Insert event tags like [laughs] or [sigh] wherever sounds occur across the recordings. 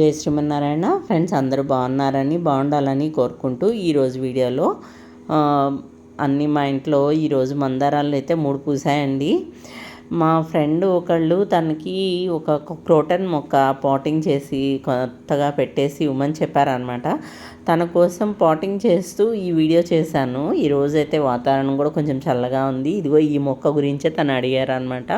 జై శ్రీమన్నారాయణ. ఫ్రెండ్స్ అందరూ బాగున్నారని బాగుండాలని కోరుకుంటూ ఈరోజు వీడియోలో అన్నీ మా ఇంట్లో ఈరోజు మందారాలు అయితే మూడు పూసాయండి. మా ఫ్రెండ్ ఒకళ్ళు తనకి ఒక క్రోటన్ మొక్క పాటింగ్ చేసి కొత్తగా పెట్టేసి ఇవ్వమని చెప్పారనమాట తన కోసం పాటింగ్ చేస్తూ ఈ వీడియో చేశాను. ఈరోజైతే వాతావరణం కూడా కొంచెం చల్లగా ఉంది. ఇదిగో ఈ మొక్క గురించే తను అడిగారు అనమాట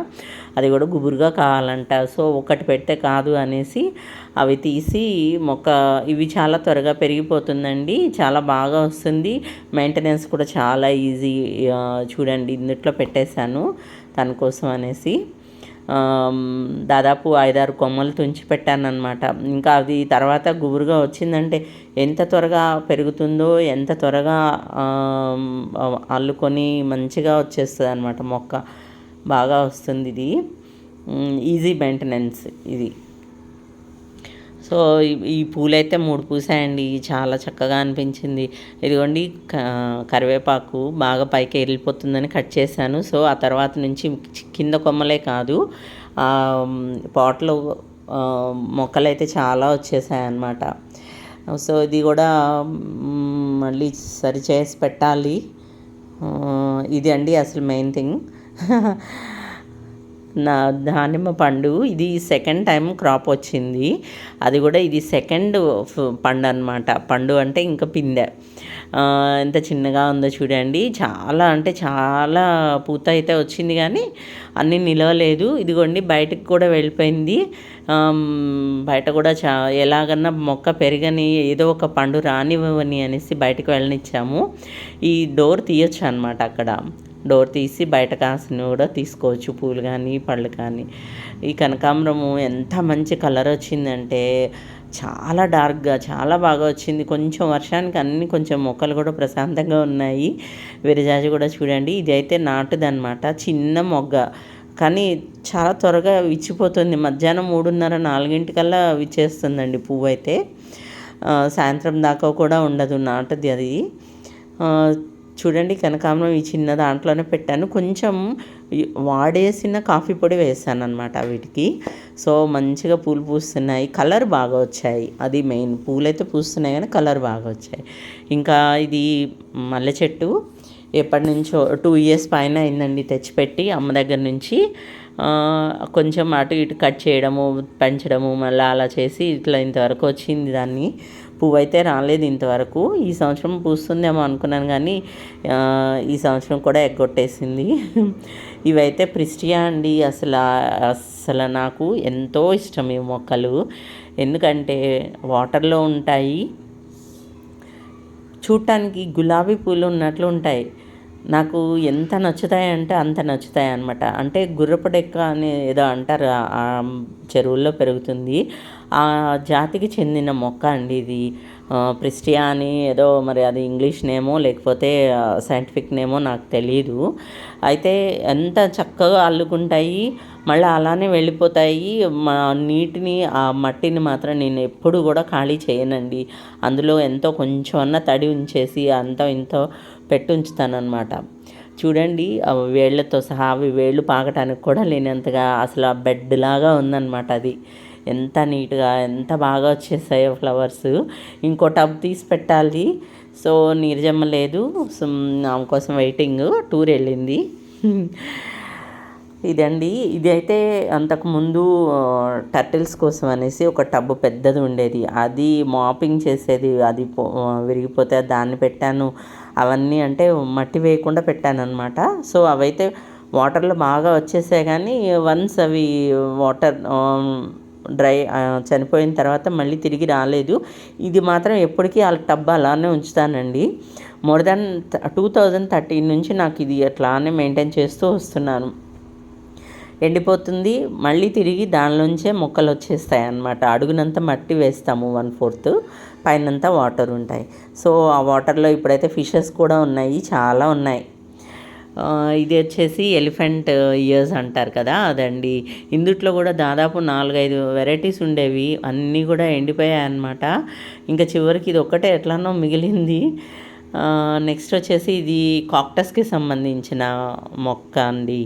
అది కూడా గుబురుగా కావాలంట. సో ఒకటి పెడితే కాదు అనేసి అవి తీసి మొక్క ఇవి చాలా త్వరగా పెరిగిపోతుందండి. చాలా బాగా వస్తుంది. మెయింటెనెన్స్ కూడా చాలా ఈజీ చూడండి ఇందుట్లో పెట్టేశాను. తన కోసం అనేసి దాదాపు ఐదారు కొమ్మలు తుంచి పెట్టానమాట ఇంకా అది తర్వాత గుబురుగా వచ్చిందంటే ఎంత త్వరగా పెరుగుతుందో ఎంత త్వరగా అల్లుకొని మంచిగా వచ్చేస్తుంది అనమాట మొక్క. బాగా వస్తుంది ఇది. ఈజీ మెయింటెనెన్స్ ఇది. సో ఈ పూలైతే మూడు పూసాయండి. చాలా చక్కగా అనిపించింది. ఇదిగోండి కరివేపాకు బాగా పైకి వెళ్ళిపోతుందని కట్ చేశాను. సో ఆ తర్వాత నుంచి కింద కొమ్మలే కాదు పాట్లో మొక్కలైతే చాలా వచ్చేసాయి అన్నమాట సో ఇది కూడా మళ్ళీ సరి చేసి పెట్టాలి. ఇది అండి అసలు మెయిన్ థింగ్. [laughs] నా దానిమ్మ పండు ఇది సెకండ్ టైం క్రాప్ వచ్చింది. అది కూడా ఇది సెకండ్ పండు అనమాట పండు అంటే ఇంకా పిందె. ఎంత చిన్నగా ఉందో చూడండి. చాలా అంటే చాలా పూత అయితే వచ్చింది కానీ అన్నీ నిలవలేదు. ఇదిగోండి బయటకు కూడా వెళ్ళిపోయింది. బయట కూడా చా ఎలాగన్నా మొక్క పెరగని ఏదో ఒక పండు రానివ్వని అనేసి బయటకు వెళ్ళనిచ్చాము. ఈ డోర్ తీయొచ్చు అనమాట అక్కడ. డోర్ తీసి బయట కాసిన కూడా తీసుకోవచ్చు. పూలు కానీ పళ్ళు కానీ. ఈ కనకాంబరము ఎంత మంచి కలర్ వచ్చిందంటే చాలా డార్క్గా చాలా బాగా వచ్చింది. కొంచెం వర్షానికి అన్ని కొంచెం మొక్కలు కూడా ప్రశాంతంగా ఉన్నాయి. విరజాజి కూడా చూడండి. ఇది అయితే నాటుదనమాట చిన్న మొగ్గ. కానీ చాలా త్వరగా విచ్చిపోతుంది. మధ్యాహ్నం మూడున్నర నాలుగింటికల్లా విచ్చేస్తుందండి పువ్వు అయితే. సాయంత్రం దాకా కూడా ఉండదు నాటుది అది. చూడండి కనకాంబరం ఈ చిన్న దాంట్లోనే పెట్టాను. కొంచెం వాడేసిన కాఫీ పొడి వేసాను అనమాట వీటికి. సో మంచిగా పూలు పూస్తున్నాయి. కలర్ బాగా వచ్చాయి. అది మెయిన్ పూలైతే పూస్తున్నాయి కానీ కలర్ బాగా వచ్చాయి. ఇంకా ఇది మల్లె చెట్టు. ఎప్పటి నుంచో టూ ఇయర్స్ పైన అయిందండి తెచ్చిపెట్టి అమ్మ దగ్గర నుంచి. కొంచెం అటు ఇటు కట్ చేయడము పెంచడము మళ్ళీ అలా చేసి ఇట్లా ఇంతవరకు వచ్చింది దాన్ని. పువ్వు అయితే రాలేదు ఇంతవరకు. ఈ సంవత్సరం పూస్తుందేమో అనుకున్నాను కానీ ఈ సంవత్సరం కూడా ఎగ్గొట్టేసింది. ఇవైతే ప్రిస్టియా అండి. అసలు అసలు నాకు ఎంతో ఇష్టం ఈ మొక్కలు. ఎందుకంటే వాటర్లో ఉంటాయి. చూడటానికి గులాబీ పూలు ఉన్నట్లు ఉంటాయి. నాకు ఎంత నచ్చుతాయంటే అంత నచ్చుతాయి అనమాట అంటే గుర్రపడెక్క అని ఏదో అంటారు ఆ చెరువుల్లో పెరుగుతుంది. ఆ జాతికి చెందిన మొక్క అండి ఇది. ప్రిస్టియా అని ఏదో మరి అది ఇంగ్లీష్ నేమో లేకపోతే సైంటిఫిక్ నేమో నాకు తెలియదు అయితే ఎంత చక్కగా అల్లుకుంటాయి మళ్ళీ అలానే వెళ్ళిపోతాయి. మా నీటిని ఆ మట్టిని మాత్రం నేను ఎప్పుడు కూడా ఖాళీ చేయనండి. అందులో ఎంతో కొంచెం అన్న తడి ఉంచేసి అంత ఇంతో పెట్టుంచుతాను అనమాట చూడండి వేళ్ళతో సహా అవి వేళ్ళు పాకటానికి కూడా లేనంతగా అసలు ఆ బెడ్ లాగా ఉందన్నమాట అది. ఎంత నీట్గా ఎంత బాగా వచ్చేసాయో ఫ్లవర్స్. ఇంకో టబ్ తీసి పెట్టాలి. సో నీరజమ్మ లేదు. ఆమె కోసం వెయిటింగ్ టూర్ వెళ్ళింది. ఇదండి. ఇది అయితే అంతకుముందు టర్టిల్స్ కోసం అనేసి ఒక టబ్బు పెద్దది ఉండేది. అది మాపింగ్ చేసేది. అది విరిగిపోతే దాన్ని పెట్టాను. అవన్నీ అంటే మట్టి వేయకుండా పెట్టాను అనమాట సో అవైతే వాటర్లో బాగా వచ్చేసాయి కానీ వన్స్ అవి వాటర్ డ్రై చనిపోయిన తర్వాత మళ్ళీ తిరిగి రాలేదు. ఇది మాత్రం ఎప్పటికీ ఆ టబ్ అలానే ఉంచుతానండి. More than two thousand thirteen నుంచి నాకు ఇది అట్లానే మెయింటైన్ చేస్తూ వస్తున్నాను. ఎండిపోతుంది. మళ్ళీ తిరిగి దానిలోంచే మొక్కలు వచ్చేస్తాయి అన్నమాట అడుగునంత మట్టి వేస్తాము వన్ ఫోర్త్. పైనంతా వాటర్ ఉంటాయి. సో ఆ వాటర్లో ఇప్పుడైతే ఫిషెస్ కూడా ఉన్నాయి. చాలా ఉన్నాయి. ఇది వచ్చేసి ఎలిఫెంట్ ఇయర్స్ అంటారు కదా అదండి. ఇందుట్లో కూడా దాదాపు నాలుగైదు వెరైటీస్ ఉండేవి. అన్నీ కూడా ఎండిపోయాయి అన్నమాట ఇంకా చివరికి ఇది ఒక్కటే ఎట్లానో మిగిలింది. నెక్స్ట్ వచ్చేసి ఇది కాక్టస్కి సంబంధించిన మొక్క అండి.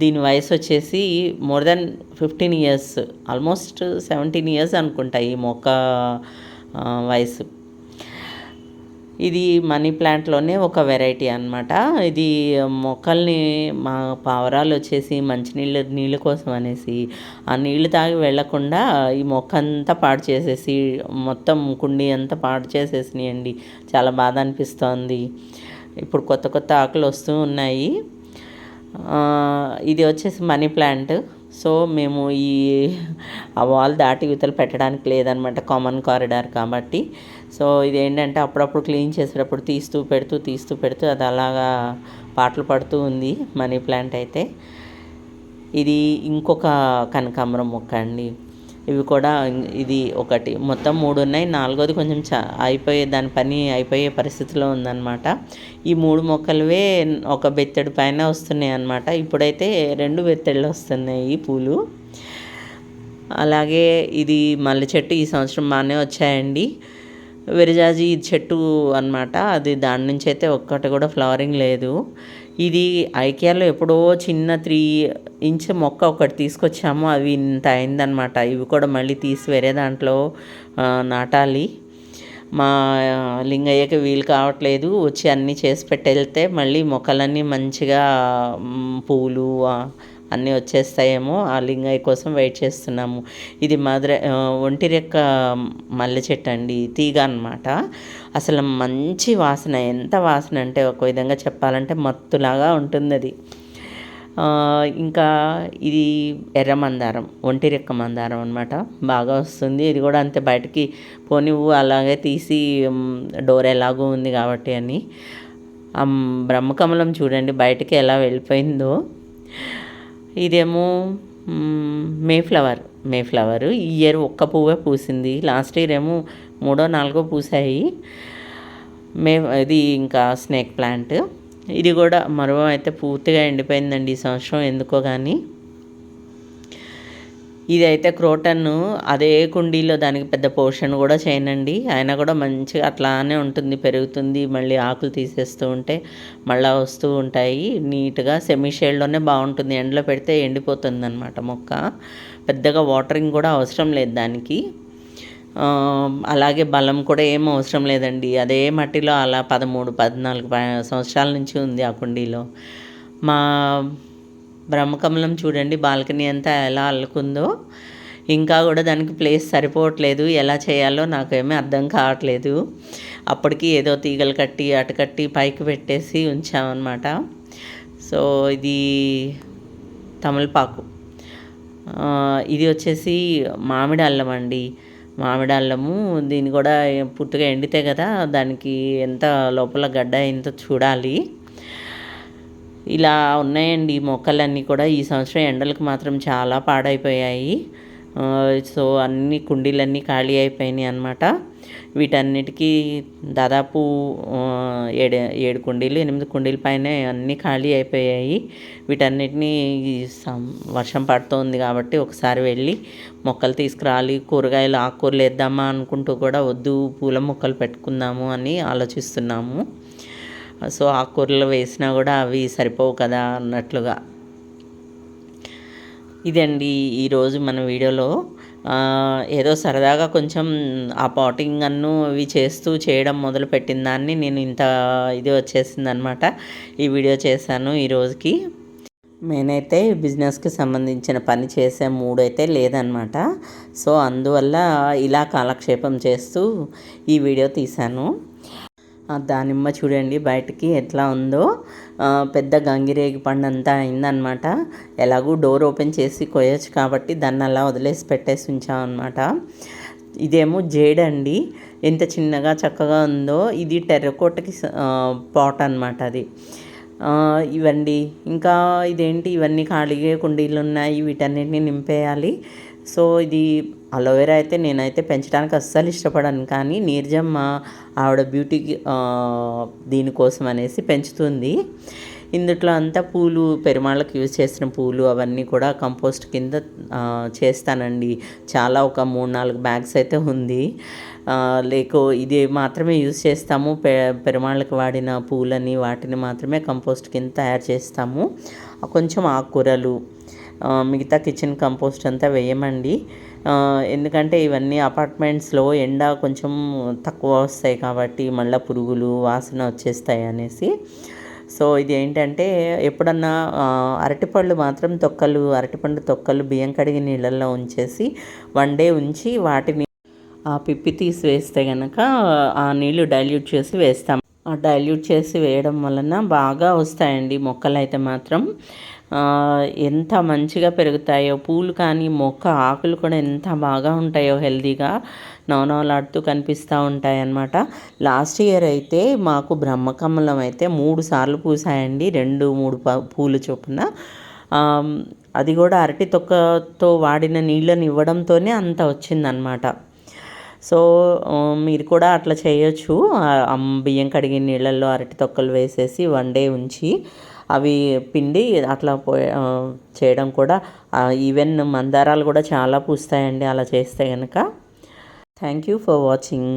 దీని వయసు వచ్చేసి more than fifteen years almost seventeen years అనుకుంటా ఈ మొక్క వయసు. ఇది మనీ ప్లాంట్లోనే ఒక వెరైటీ అనమాట ఇది మొక్కల్ని మా పావురాలు వచ్చేసి మంచినీళ్ళు నీళ్ళ కోసం అనేసి ఆ నీళ్ళు తాగి వెళ్ళకుండా ఈ మొక్క అంతా పాడు చేసేసి మొత్తం కుండీ అంతా పాడు చేసేసినాయండి. చాలా బాధ అనిపిస్తోంది. ఇప్పుడు కొత్త కొత్త ఆకులు వస్తూ ఉన్నాయి. ఇది వచ్చేసి మనీ ప్లాంట్. సో మేము ఈ ఆ వాల్ దాటి యువతలు పెట్టడానికి లేదనమాట కామన్ కారిడార్ కాబట్టి. సో ఇది ఏంటంటే అప్పుడప్పుడు క్లీన్ చేసేటప్పుడు తీస్తూ పెడుతూ తీస్తూ పెడుతూ అది అలాగా పాటలు పడుతూ ఉంది మనీ ప్లాంట్ అయితే. ఇది ఇంకొక కనకాంబరం మొక్క అండి. ఇవి కూడా ఇది ఒకటి. మొత్తం మూడు ఉన్నాయి. నాలుగోది కొంచెం చ అయిపోయే దాని పని అయిపోయే పరిస్థితిలో ఉందన్నమాట ఈ మూడు మొక్కలవే ఒక బెత్తడి పైన వస్తున్నాయి అన్నమాట ఇప్పుడైతే రెండు బెత్తళ్ళు వస్తున్నాయి పూలు. అలాగే ఇది మల్లె చెట్టు ఈ సంవత్సరం బాగానే వచ్చాయండి. విరజాజి చెట్టు అన్నమాట. అది దాని నుంచి అయితే ఒక్కటి కూడా ఫ్లవరింగ్ లేదు. ఇది ఐకియాలో ఎప్పుడో చిన్న త్రీ ఇంచ్ మొక్క ఒకటి తీసుకొచ్చాము. అవి ఇంత అయిందనమాట ఇవి కూడా మళ్ళీ తీసి వేరే దాంట్లో నాటాలి. మా లింగయ్యకి వీలు కావట్లేదు. వచ్చి అన్నీ చేసి పెట్టెళ్తే మళ్ళీ మొక్కలన్నీ మంచిగా పూలు అన్నీ వచ్చేస్తాయేమో ఆ లింగయ్య కోసం వెయిట్ చేస్తున్నాము. ఇది మధుర ఒంటి రెక్క మల్లె చెట్టు అండి తీగ అనమాట అసలు మంచి వాసన ఎంత వాసన అంటే ఒక విధంగా చెప్పాలంటే మత్తులాగా ఉంటుంది అది ఇంకా ఇది ఎర్ర మందారం ఒంటి రెక్క మందారం అనమాట బాగా వస్తుంది. ఇది కూడా అంతే బయటికి పోనివ్వు అలాగే తీసి డోర్ ఎలాగో ఉంది కాబట్టి అని. బ్రహ్మకమలం చూడండి బయటికి ఎలా వెళ్ళిపోయిందో. ఇదేమో mayflower may flower. May flower. ఈ ఇయర్ ఒక్క పువ్వే పూసింది. లాస్ట్ ఇయర్ ఏమో మూడో నాలుగో పూసాయి. మే ఇది ఇంకా స్నేక్ ప్లాంట్. ఇది కూడా మరో అయితే పూర్తిగా ఎండిపోయిందండి ఈ సంవత్సరం. ఎందుకో కానీ ఇదైతే క్రోటన్ అదే కుండీలో దానికి పెద్ద పోర్షన్ కూడా చేయనండి. అయినా కూడా మంచిగా అట్లానే ఉంటుంది పెరుగుతుంది. మళ్ళీ ఆకులు తీసేస్తూ ఉంటే మళ్ళీ వస్తూ ఉంటాయి. నీట్గా సెమీషేడ్లోనే బాగుంటుంది. ఎండలో పెడితే ఎండిపోతుంది అనమాట మొక్క. పెద్దగా వాటరింగ్ కూడా అవసరం లేదు దానికి. అలాగే బలం కూడా ఏం అవసరం లేదండి. అదే మట్టిలో అలా పదమూడు పద్నాలుగు సంవత్సరాల నుంచి ఉంది ఆ కుండీలో. మా బ్రహ్మకమలం చూడండి బాల్కనీ అంతా ఎలా అల్లుకుందో. ఇంకా కూడా దానికి ప్లేస్ సరిపోవట్లేదు. ఎలా చేయాలో నాకేమీ అర్థం కావట్లేదు. అప్పటికి ఏదో తీగలు కట్టి అటకట్టి పైకి పెట్టేసి ఉంచామన్నమాట. సో ఇది తమలపాకు. ఇది వచ్చేసి మామిడి అల్లం అండి. మామిడి అల్లము దీన్ని కూడా పుట్టుగా ఎండితే కదా దానికి ఎంత లోపల గడ్డ అయిందో చూడాలి. ఇలా ఉన్నాయండి మొక్కలన్నీ కూడా. ఈ సంవత్సరం ఎండలకు మాత్రం చాలా పాడైపోయాయి. సో అన్ని కుండీలన్నీ ఖాళీ అయిపోయినాయి అన్నమాట. వీటన్నిటికీ దాదాపు ఏడు ఏడు కుండీలు ఎనిమిది కుండీల పైన అన్నీ ఖాళీ అయిపోయాయి. వీటన్నిటినీ సం- వర్షం పడుతోంది కాబట్టి ఒకసారి వెళ్ళి మొక్కలు తీసుకురాలి. కూరగాయలు ఆకుకూరలు వేద్దామా అనుకుంటూ కూడా వద్దు పూల మొక్కలు పెట్టుకుందాము అని ఆలోచిస్తున్నాము. సో ఆకుకూరలు వేసినా కూడా అవి సరిపోవు కదా అన్నట్లుగా. ఇదండి ఈరోజు మన వీడియోలో. ఏదో సరదాగా కొంచెం ఆ పాటింగ్ అన్ను అవి చేస్తూ చేయడం మొదలుపెట్టిన దాన్ని నేను ఇంత ఇది వచ్చేసిందనమాట ఈ వీడియో చేశాను ఈ రోజుకి. నేనైతే బిజినెస్కి సంబంధించిన పని చేసే మూడు అయితే లేదనమాట సో అందువల్ల ఇలా కాలక్షేపం చేస్తూ ఈ వీడియో తీశాను. దానిమ్మ చూడండి బయటికి ఎట్లా ఉందో. పెద్ద గంగిరేగి పండు అంతా అయిందనమాట ఎలాగూ డోర్ ఓపెన్ చేసి కొయ్యచ్చు కాబట్టి దాన్ని అలా వదిలేసి పెట్టేసి ఉంచామన్నమాట. ఇదేమో జేడండి ఎంత చిన్నగా చక్కగా ఉందో. ఇది టెర్రకోటకి పాట్ అనమాట అది. ఇవండి. ఇంకా ఇదేంటి? ఇవన్నీ ఖాళీగా కుండీలు ఉన్నాయి వీటన్నిటిని నింపేయాలి. సో ఇది అలోవెరా అయితే నేనైతే పెంచడానికి అస్సలు ఇష్టపడను కానీ నీర్జమ్మ ఆవిడ బ్యూటీకి దీనికోసం అనేసి పెంచుతుంది. ఇందుట్లో అంతా పూలు పెరుమాళ్ళకి యూజ్ చేసిన పూలు అవన్నీ కూడా కంపోస్ట్ కింద చేస్తానండి. చాలా ఒక మూడు నాలుగు బ్యాగ్స్ అయితే ఉంది. లేకో ఇది మాత్రమే యూజ్ చేస్తాము. పె పెరుమాళ్ళకి వాడిన పూలని వాటిని మాత్రమే కంపోస్ట్ కింద తయారు చేస్తాము. కొంచెం ఆకుకూరలు మిగతా కిచెన్ కంపోస్ట్ అంతా వేయమండి. ఎందుకంటే ఇవన్నీ అపార్ట్మెంట్స్లో ఎండ కొంచెం తక్కువ వస్తాయి కాబట్టి మళ్ళీ పురుగులు వాసన వచ్చేస్తాయి అనేసి. సో ఇది ఏంటంటే ఎప్పుడన్నా అరటిపళ్ళు మాత్రం తొక్కలు అరటిపండు తొక్కలు బియ్యం కడిగి నీళ్ళల్లో ఉంచేసి వన్ డే ఉంచి వాటిని ఆ పిప్పి తీసి వేస్తే కనుక ఆ నీళ్ళు డైల్యూట్ చేసి వేస్తాం. ఆ డైల్యూట్ చేసి వేయడం వలన బాగా వస్తాయండి మొక్కలు అయితే మాత్రం. ఎంత మంచిగా పెరుగుతాయో పూలు కానీ మొక్క ఆకులు కూడా ఎంత బాగా ఉంటాయో హెల్తీగా నవనవలాడుతూ కనిపిస్తూ ఉంటాయన్నమాట. లాస్ట్ ఇయర్ అయితే మాకు బ్రహ్మకమలం అయితే మూడు సార్లు పూసాయండి రెండు మూడు ప- పూలు చొప్పున. అది కూడా అరటి తొక్కతో వాడిన నీళ్ళని ఇవ్వడంతోనే అంత వచ్చిందనమాట సో మీరు కూడా అట్లా చేయొచ్చు. బియ్యం కడిగిన నీళ్ళల్లో అరటి తొక్కలు వేసేసి వన్ డే ఉంచి అవి పిండి అట్లా పో చేయడం కూడా ఈవెన్ మందారాలు కూడా చాలా పూస్తాయండి అలా చేస్తే కనుక థ్యాంక్ యూ ఫర్ వాచింగ్